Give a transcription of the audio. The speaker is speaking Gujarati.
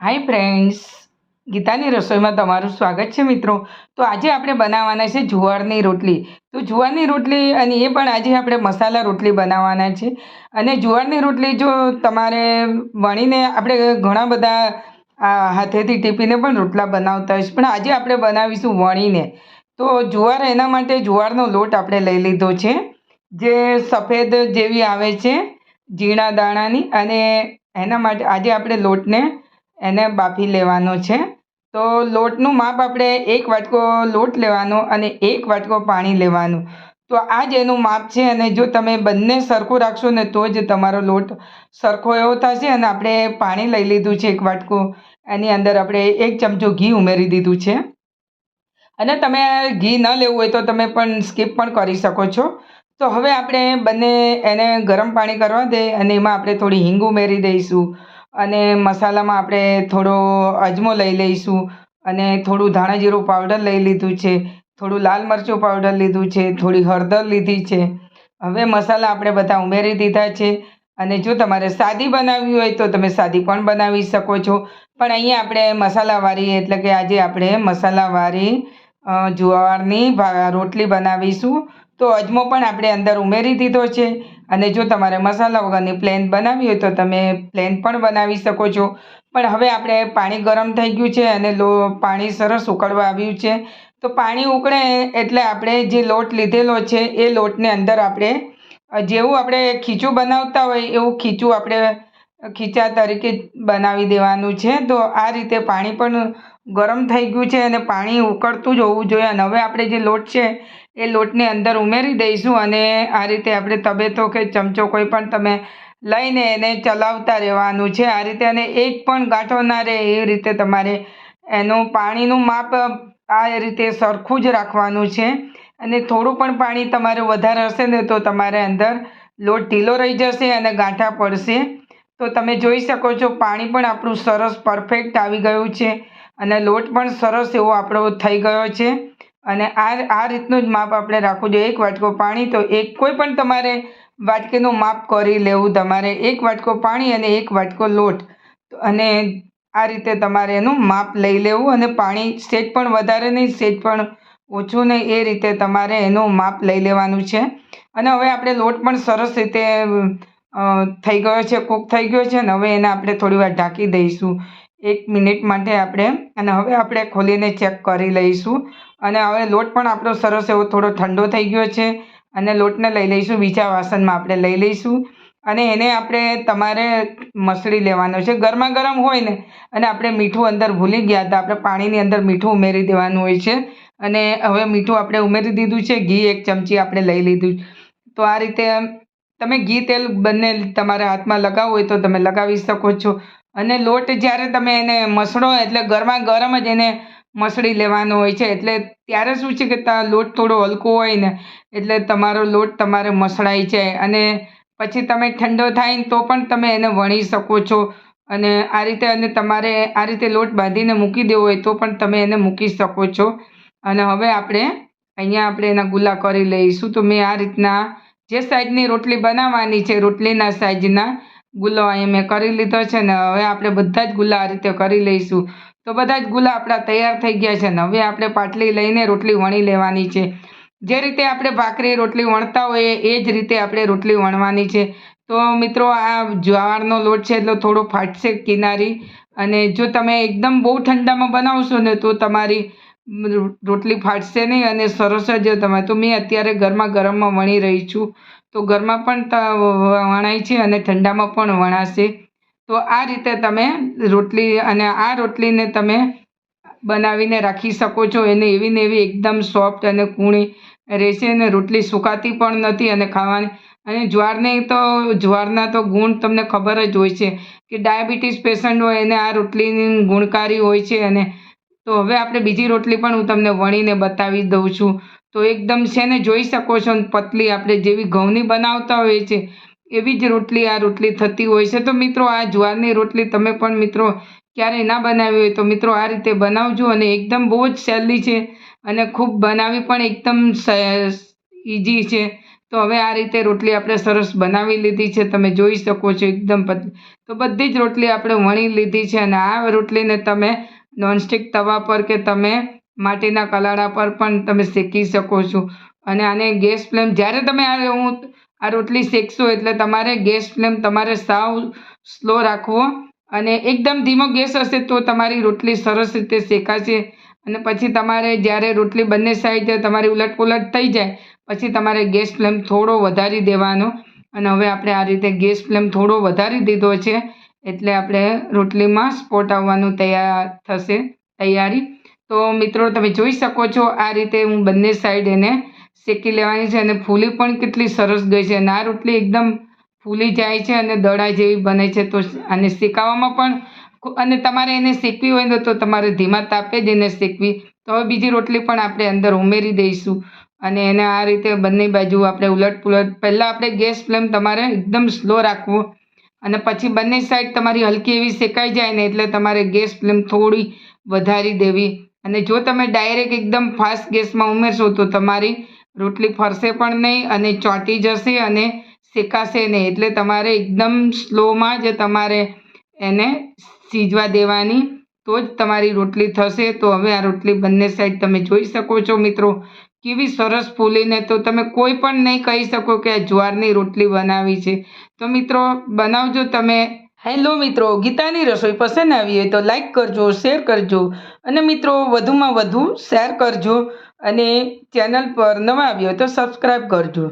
હાય ફ્રેન્ડ્સ ગીતાની રસોઈમાં તમારું સ્વાગત છે મિત્રો. તો આજે આપણે બનાવવાના છે જુવારની રોટલી. તો જુવારની રોટલી અને એ પણ આજે આપણે મસાલા રોટલી બનાવવાના છે. અને જુવારની રોટલી જો તમારે વણીને આપણે ઘણા બધા હાથેથી ટીપીને પણ રોટલા બનાવતા હોય પણ આજે આપણે બનાવીશું વણીને. તો જુવાર એના માટે જુવારનો લોટ આપણે લઈ લીધો છે. જે સફેદ જેવી આવે છે, ઝીણા દાણાની. અને એના માટે આજે આપણે લોટને એને બાફી લેવાનો છે. તો લોટનું માપ આપણે એક વાટકો લોટ લેવાનો અને એક વાટકો પાણી લેવાનું. તો આ જ એનું માપ છે અને જો તમે બંને સરખું રાખશો ને તો જ તમારો લોટ સરખો એવો થશે અને આપણે પાણી લઈ લીધું છે એક વાટકો. એની અંદર આપણે એક ચમચો ઘી ઉમેરી દીધું છે. અને તમે ઘી ન લેવું હોય તો તમે પણ સ્કીપ પણ કરી શકો છો. તો હવે આપણે બંને એને ગરમ પાણી કરવા દે અને એમાં આપણે થોડી હિંગ ઉમેરી દઈશું. અને મસાલામાં આપણે થોડો અજમો લઈ લઈશું અને થોડું ધાણા જીરું પાવડર લઈ લીધું છે, થોડું લાલ મરચું પાવડર લીધું છે, થોડી હળદર લીધી છે. હવે મસાલા આપણે બધા ઉમેરી દીધા છે અને જો તમારે સાદી બનાવવી હોય તો તમે સાદી પણ બનાવી શકો છો. પણ અહીંયા આપણે મસાલાવાળી એટલે કે આજે આપણે મસાલાવાળી જુવારની રોટલી બનાવીશું. તો અજમો પણ આપણે અંદર ઉમેરી દીધો છે. અને જો તમારે મસાલા વગરની પ્લેન બનાવવી હોય તો તમે પ્લેન પણ બનાવી શકો છો. પણ હવે આપણે પાણી ગરમ થઈ ગયું છે અને લો પાણી સરસ ઉકળવા આવ્યું છે. તો પાણી ઉકળે એટલે આપણે જે લોટ લીધેલો છે એ લોટને અંદર આપણે જેવું આપણે ખીચું બનાવતા હોય એવું ખીચું આપણે ખીચા તરીકે બનાવી દેવાનું છે. તો આ રીતે પાણી પણ ગરમ થઈ ગયું છે અને પાણી ઉકળતું જ હોવું જોઈએ. અને હવે આપણે જે લોટ છે એ લોટની અંદર ઉમેરી દઈશું અને આ રીતે આપણે તબેતો કે ચમચો કોઈ પણ તમે લઈને એને ચલાવતા રહેવાનું છે. આ રીતે અને એક પણ ગાંઠો ના રહે એ રીતે તમારે એનું પાણીનું માપ આ રીતે સરખું જ રાખવાનું છે. અને થોડું પણ પાણી તમારે વધારે હશે ને તો તમારે અંદર લોટ ઢીલો રહી જશે અને ગાંઠા પડશે. તો તમે જોઈ શકો છો પાણી પણ આપણું સરસ પરફેક્ટ આવી ગયું છે અને લોટ પણ સરસ એવો આપણો થઈ ગયો છે. અને આ આ રીતનું જ માપ આપણે રાખવું જોઈએ. એક વાટકો પાણી તો એક, કોઈ પણ તમારે વાટકીનું માપ કરી લેવું. તમારે એક વાટકો પાણી અને એક વાટકો લોટ. અને આ રીતે તમારે એનું માપ લઈ લેવું અને પાણી સેજ પણ વધારે નહીં સેજ પણ ઓછું નહીં. એ રીતે તમારે એનું માપ લઈ લેવાનું છે. અને હવે આપણે લોટ પણ સરસ રીતે થઈ ગયો છે, કૂક થઈ ગયો છે ને હવે એને આપણે થોડી વાર ઢાંકી દઈશું. એક મિનિટ માટે આપણે, અને હવે આપણે ખોલીને ચેક કરી લઈશું. અને હવે લોટ પણ આપણો સરસ એવો થોડો ઠંડો થઈ ગયો છે, અને લોટને લઈ લઈશું, બીજા વાસણમાં આપણે લઈ લઈશું. અને એને આપણે તમારે મસળી લેવાનો છે. ગરમા ગરમ હોય ને, અને આપણે મીઠું અંદર ભૂલી ગયા હતા, આપણે પાણીની અંદર મીઠું ઉમેરી દેવાનું હોય છે. અને હવે મીઠું આપણે ઉમેરી દીધું છે, ઘી એક ચમચી આપણે લઈ લીધું. તો આ રીતે તમે ઘી તેલ બંને તમારા હાથમાં લગાવવું હોય તો તમે લગાવી શકો છો. અને લોટ જ્યારે તમે એને મસળો, એટલે ગરમા ગરમ જ એને મસળી લેવાનો હોય છે. એટલે ત્યારે શું છે કે લોટ થોડો હલકો હોય ને, એટલે તમારો લોટ તમારે મસળાઈ જાય અને પછી તમે ઠંડો થાય ને તો પણ તમે એને વણી શકો છો. અને આ રીતે અને તમારે આ રીતે લોટ બાંધીને મૂકી દેવો હોય તો પણ તમે એને મૂકી શકો છો. અને હવે આપણે અહીંયા આપણે એના ગુલા કરી લઈશું. તો મેં આ રીતના જે સાઈઝની રોટલી બનાવવાની છે, રોટલીના સાઈઝના ગુલ્લો અહીં મેં કરી લીધો છે ને હવે આપણે બધા જ ગુલ્લા આ રીતે કરી લઈશું. તો બધા જ ગુલ્લા આપણા તૈયાર થઈ ગયા છે ને હવે આપણે પાટલી લઈને રોટલી વણી લેવાની છે. જે રીતે આપણે ભાખરી રોટલી વણતા હોઈએ એ જ રીતે આપણે રોટલી વણવાની છે. તો મિત્રો આ જ્વારનો લોટ છે એટલે થોડો ફાટશે કિનારી અને જો તમે એકદમ બહુ ઠંડામાં બનાવશો ને તો તમારી રોટલી ફાટશે નહીં અને સરસ જ તમે, તો મેં અત્યારે ગરમા ગરમમાં વણી રહી છું. તો ઘરમાં પણ વણાય છે અને ઠંડામાં પણ વણાશે. તો આ રીતે તમે રોટલી અને આ રોટલીને તમે બનાવીને રાખી શકો છો. એને એવી ને એવી એકદમ સોફ્ટ અને કૂણી રહેશે અને રોટલી સુકાતી પણ નથી અને ખાવાની. અને જ્વારની તો, જ્વારના તો ગુણ તમને ખબર જ હોય છે કે ડાયાબિટીસ પેશન્ટ હોય એને આ રોટલીની ગુણકારી હોય છે અને તો હવે આપણે બીજી રોટલી પણ હું તમને વણીને બતાવી દઉં છું. તો એકદમ છે ને, જોઈ શકો છો પતલી આપણે જેવી ઘઉંની બનાવતા હોઈએ છે એવી જ રોટલી આ રોટલી થતી હોય છે. તો મિત્રો, આ જ્વારની રોટલી તમે પણ મિત્રો ક્યારેય ના બનાવી હોય તો મિત્રો આ રીતે બનાવજો અને એકદમ બહુ જ સહેલી છે અને ખૂબ બનાવી પણ એકદમ ઇઝી છે. તો હવે આ રીતે રોટલી આપણે સરસ બનાવી લીધી છે. તમે જોઈ શકો છો એકદમ પતલી તો બધી જ રોટલી આપણે વણી લીધી છે અને આ રોટલીને તમે નોનસ્ટિક તવા પર કે તમે માટીના કલાડા પર પણ તમે શેકી શકો છો. અને આને ગેસ ફ્લેમ, જ્યારે તમે આ હું આ રોટલી શેકશો એટલે તમારે ગેસ ફ્લેમ તમારે સાવ સ્લો રાખવો અને એકદમ ધીમો ગેસ હશે તો તમારી રોટલી સરસ રીતે શેકાશે. અને પછી તમારે જ્યારે રોટલી બંને સાઈડ તમારી ઉલટ પુલટ થઈ જાય, પછી તમારે ગેસ ફ્લેમ થોડો વધારી દેવાનો. અને હવે આપણે આ રીતે ગેસ ફ્લેમ થોડો વધારી દીધો છે. એટલે આપણે રોટલીમાં સ્પોટ આવવાનું તૈયાર થશે, તૈયારી. તો મિત્રો, તમે જોઈ શકો છો, આ રીતે હું બંને સાઈડ એને શેકી લેવાની છે અને ફૂલી પણ કેટલી સરસ ગઈ છે. અને આ રોટલી એકદમ ફૂલી જાય છે અને દડા જેવી બને છે. તો આને શેકાવામાં પણ અને તમારે એને શેકવી હોય તો તમારે ધીમા તાપે જ એને શેકવી. તો હવે બીજી રોટલી પણ આપણે અંદર ઉમેરી દઈશું. અને એને આ રીતે બંને બાજુ આપણે ઉલટ પુલટ પહેલાં આપણે ગેસ ફ્લેમ તમારે એકદમ સ્લો રાખવો. અને પછી બંને સાઈડ તમારી હલકી એવી શેકાઈ જાય ને એટલે તમારે ગેસ ફ્લેમ થોડી વધારી દેવી. અને જો તમે ડાયરેક્ટ એકદમ ફાસ્ટ ગેસમાં ઉમેરશો તો તમારી રોટલી ફરશે પણ નહીં અને ચોંટી જશે અને શેકાશે નહીં. એટલે તમારે એકદમ સ્લોમાં જ તમારે એને સીજવા દેવાની તો જ તમારી રોટલી થશે. તો હવે આ રોટલી બંને સાઈડ તમે જોઈ શકો છો મિત્રો. કેવી સરસ ફૂલીને તો તમે કોઈ પણ નહીં કહી શકો કે આ જ્વારની રોટલી બનાવી છે. તો મિત્રો, બનાવજો તમે. હેલો મિત્રો, ગીતાની રસોઈ પસંદ આવી હોય તો લાઈક કરજો શેર કરજો અને મિત્રો, વધુમાં વધુ શેર કરજો અને ચેનલ પર નવા આવ્યો તો સબસ્ક્રાઈબ કરજો.